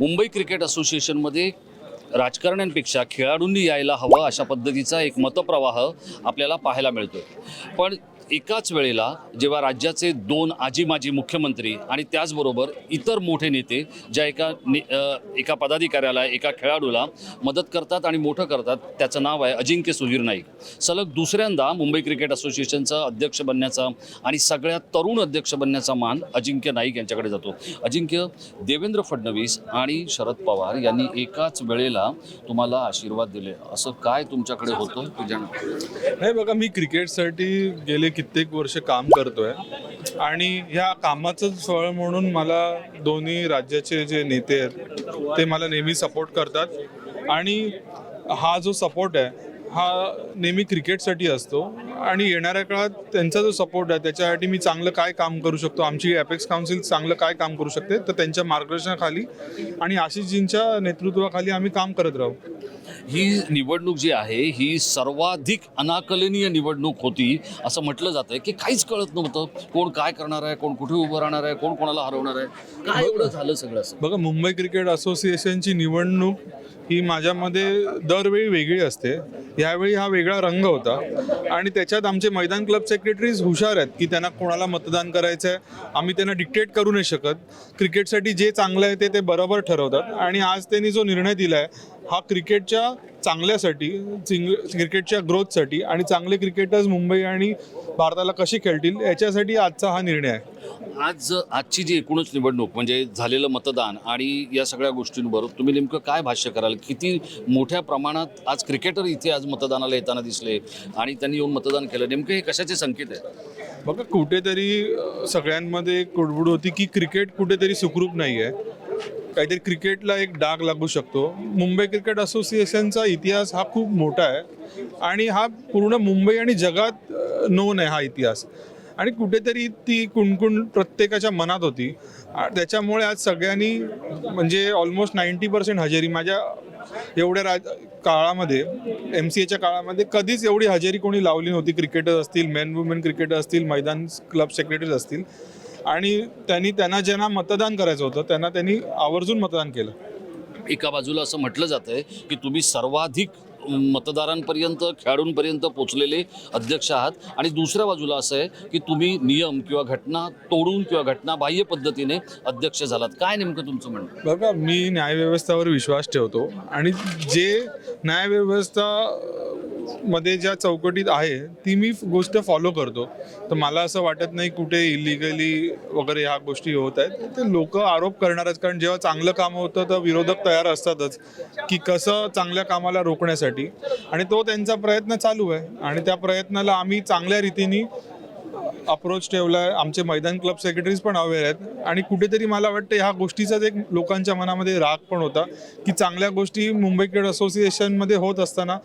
Mumbai cricket असोसिएशनमध्ये राजकारण्यांपेक्षा खेळाडूंनी यायला हवं अशा पद्धतीचा एक मतप्रवाह आपल्याला पाहायला मिळतो पण एकाच वेळेला जेव्हा राज्याचे दोन आजी माजी मुख्यमंत्री आणि त्याचबरोबर इतर मोठे नेते ज्या एका ने एका पदाधिकाऱ्याला एका खेळाडूला मदत करतात आणि मोठं करतात त्याचं नाव आहे अजिंक्य सुधीर नाईक. सलग दुसऱ्यांदा मुंबई क्रिकेट असोसिएशनचा अध्यक्ष बनण्याचा आणि सगळ्यात तरुण अध्यक्ष बनण्याचा मान अजिंक्य नाईक यांच्याकडे जातो. अजिंक्य देवेंद्र फडणवीस आणि शरद पवार यांनी एकाच वेळेला तुम्हाला आशीर्वाद दिले. असं काय तुमच्याकडे होतं? नाही बघा मी क्रिकेटसाठी गेले कित्येक वर्ष काम करतोय. आणि ह्या कामाचं फळ म्हणून मला दोन्ही राज्याचे जे नेते आहेत ते मला नेहमी सपोर्ट करतात. आणि हा जो सपोर्ट आहे हा नेहमी क्रिकेटसाठी असतो आणि येणाऱ्या काळात त्यांचा जो सपोर्ट आहे त्याच्यासाठी मी चांगलं काय काम करू शकतो? आमची अपेक्स काउन्सिल चांगलं काय काम करू शकते? तर त्यांच्या मार्गदर्शनाखाली आणि आशिषजींच्या नेतृत्वाखाली आम्ही काम करत राहू. ही निवडणूक जी आहे ही सर्वाधिक अनाकलनीय निवडणूक होती असं म्हटलं जातं की काहीच कळत नव्हतं. कोण काय करणार आहे कोण कुठे उभं राहणार आहे कोण कोणाला हरवणार आहे? काय एवढं झालं सगळं असं? बघा मुंबई क्रिकेट असोसिएशनची निवडणूक ही माझ्यामध्ये दरवेळी वेगळी असते. यावेळी हा वेगळा रंग होता. आणि त्याच्यात आमचे मैदान क्लब सेक्रेटरीज हुशार आहेत की त्यांना कोणाला मतदान करायचं आहे आम्ही त्यांना डिक्टेट करू नाही शकत. क्रिकेटसाठी जे चांगलं आहे ते ते बरोबर ठरवतात. आणि आज त्यांनी जो निर्णय दिला आहे हा क्रिकेटच्या चांगल्यासाठी चिंग क्रिकेटच्या ग्रोथसाठी आणि चांगले क्रिकेटर्स मुंबई आणि भारताला कसे खेळतील याच्यासाठी आजचा हा निर्णय आहे. आज आजची जी एकूणच निवडणूक म्हणजे झालेलं मतदान आणि या सगळ्या गोष्टींवर तुम्ही नेमकं काय भाष्य कराल? किती मोठ्या प्रमाणात आज क्रिकेटर इथे आज मतदानाला येताना दिसले आणि त्यांनी येऊन मतदान केलं? नेमकं हे कशाचे संकेत आहे बघा कुठेतरी सगळ्यांमध्ये कुडबुड होती की क्रिकेट कुठेतरी सुखरूप नाही आहे काहीतरी क्रिकेटला एक डाग लागू शकतो. मुंबई क्रिकेट असोसिएशनचा इतिहास हा खूप मोठा आहे आणि हा पूर्ण मुंबई आणि जगात नोन आहे हा इतिहास. आणि कुठेतरी ती कुणकुण प्रत्येकाच्या मनात होती. त्याच्यामुळे आज सगळ्यांनी म्हणजे ऑलमोस्ट नाईंटी पर्सेंट हजेरी माझ्या एवढ्या राज काळामध्ये एम सी एच्या काळामध्ये कधीच एवढी हजेरी कोणी लावली नव्हती. क्रिकेटर असतील मेन वुमेन क्रिकेटर असतील मैदान क्लब सेक्रेटरीज असतील. आणि त्यांनी त्यांना ज्यांना मतदान करायचं होतं त्यांना त्यांनी आवर्जून मतदान केलं. एका बाजूला असं म्हटलं जातं आहे की तुम्ही सर्वाधिक मतदारांपर्यंत खेळाडूंपर्यंत पोचलेले अध्यक्ष आहात. आणि दुसऱ्या बाजूला असं आहे की तुम्ही नियम किंवा घटना तोडून किंवा घटना बाह्य पद्धतीने अध्यक्ष झालात. काय नेमकं तुमचं म्हणणं? बघा मी न्यायव्यवस्थावर विश्वास ठेवतो. आणि जे न्यायव्यवस्था मध्ये ज्या चौकटीत आहे ती मी गोष्ट फॉलो करतो. तर मला असं वाटत नाही कुठे इलिगली वगैरे ह्या गोष्टी होत आहेत. ते लोक आरोप करणारच कारण जेव्हा चांगलं काम होतं तर विरोधक तयार असतातच की कसं चांगल्या कामाला रोखण्यासाठी. आणि तो त्यांचा प्रयत्न चालू आहे. आणि त्या प्रयत्नाला आम्ही चांगल्या रीतीने अप्रोच ठेवला आहे आमचे मैदान क्लब सेक्रेटरीज पण अवेअर आहेत. आणि कुठेतरी मला वाटतं ह्या गोष्टीचाच एक लोकांच्या मनामध्ये राग पण होता की चांगल्या गोष्टी मुंबई क्रिकेट असोसिएशनमध्ये होत असताना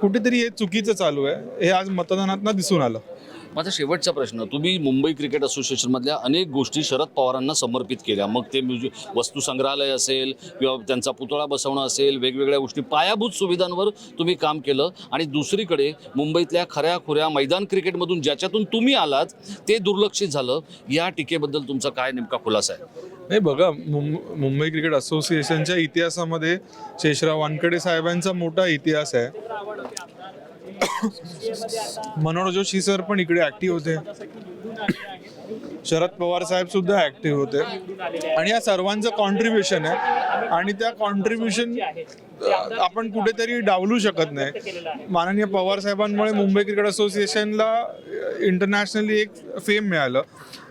कुठेतरी हे चुकीचं चालू आहे. हे आज मतदानातनं दिसून आलं. माझा शेवटचा प्रश्न तुम्ही मुंबई क्रिकेट असोसिएशनमधल्या अनेक गोष्टी शरद पवारांना समर्पित केल्या. मग ते म्युझि वस्तू संग्रहालय असेल किंवा त्यांचा पुतळा बसवणं असेल वेगवेगळ्या गोष्टी पायाभूत सुविधांवर तुम्ही काम केलं. आणि दुसरीकडे मुंबईतल्या खऱ्या खुऱ्या मैदान क्रिकेटमधून ज्याच्यातून तुम्ही आलात ते दुर्लक्षित झालं. या टीकेबद्दल तुमचा काय नेमका खुलासा आहे? नाही बघा मुंबई क्रिकेट असोसिएशनच्या इतिहासामध्ये शेषराव वानकडे साहेबांचा मोठा इतिहास आहे. मनोहर जोशी सर पण इकडे ऍक्टिव्ह होते. शरद पवार साहेब सुद्धा ऍक्टिव्ह होते. आणि या सर्वांचं कॉन्ट्रीब्युशन आहे. आणि त्या कॉन्ट्रीब्युशन आपण कुठेतरी डावलू शकत नाही. माननीय पवार साहेबांमुळे मुंबई क्रिकेट असोसिएशनला इंटरनॅशनली एक फेम मिळालं.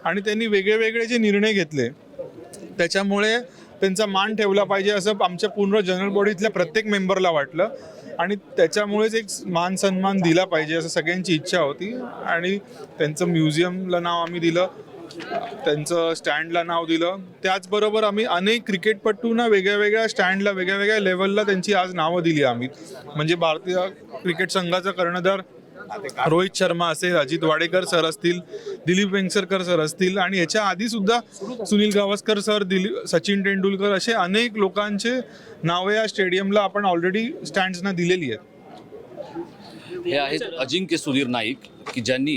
आणि त्यांनी वेगळे वेगळे जे निर्णय घेतले त्याच्यामुळे त्यांचा मान ठेवला पाहिजे असं आमच्या पूर्ण जनरल बॉडीतल्या प्रत्येक मेंबरला वाटलं. आणि त्याच्यामुळेच एक मान सन्मान दिला पाहिजे असं सगळ्यांची इच्छा होती. आणि त्यांचं म्युझियमला नाव आम्ही दिलं त्यांचं स्टँडला नाव दिलं. त्याचबरोबर आम्ही अनेक क्रिकेटपटूंना वेगळ्या वेगळ्या स्टँडला वेगळ्या वेगळ्या लेवलला त्यांची आज नावं दिली आम्ही. म्हणजे भारतीय क्रिकेट संघाचा कर्णधार रोहित शर्मा असेल अजित वाडेकर सर असतील दिलीप वेंगसरकर सर असतील आणि याच्या आधी सुद्धा सुनील गावस्कर सर दिलीप सचिन तेंडुलकर असे अनेक लोकांचे नावे या स्टेडियमला आपण ऑलरेडी स्टँड्सना दिलेली आहेत. हे आहेत अजिंक्य सुधीर नाईक की ज्यांनी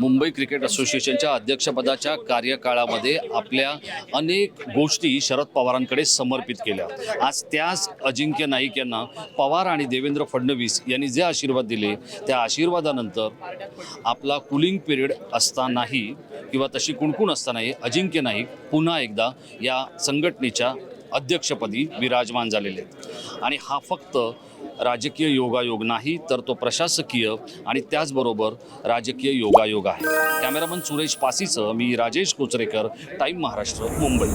मुंबई क्रिकेट असोसिएशनच्या अध्यक्षपदाच्या कार्यकाळामध्ये आपल्या अनेक गोष्टी शरद पवारांकडे समर्पित केल्या. आज त्याच अजिंक्य नाईक यांना पवार आणि देवेंद्र फडणवीस यांनी जे आशीर्वाद दिले त्या आशीर्वादानंतर आपला कुलिंग पिरियड असतानाही किंवा तशी कुणकुण असतानाही अजिंक्य नाईक पुन्हा एकदा या संघटनेच्या अध्यक्षपदी विराजमान झालेले आहेत. आणि हा फक्त राजकीय योगायोग नाही तर तो प्रशासकीय आणि त्याचबरोबर राजकीय योगायोग आहे. कॅमेरामन सुरेश पासीचं मी राजेश कोचरेकर टाईम महाराष्ट्र मुंबई.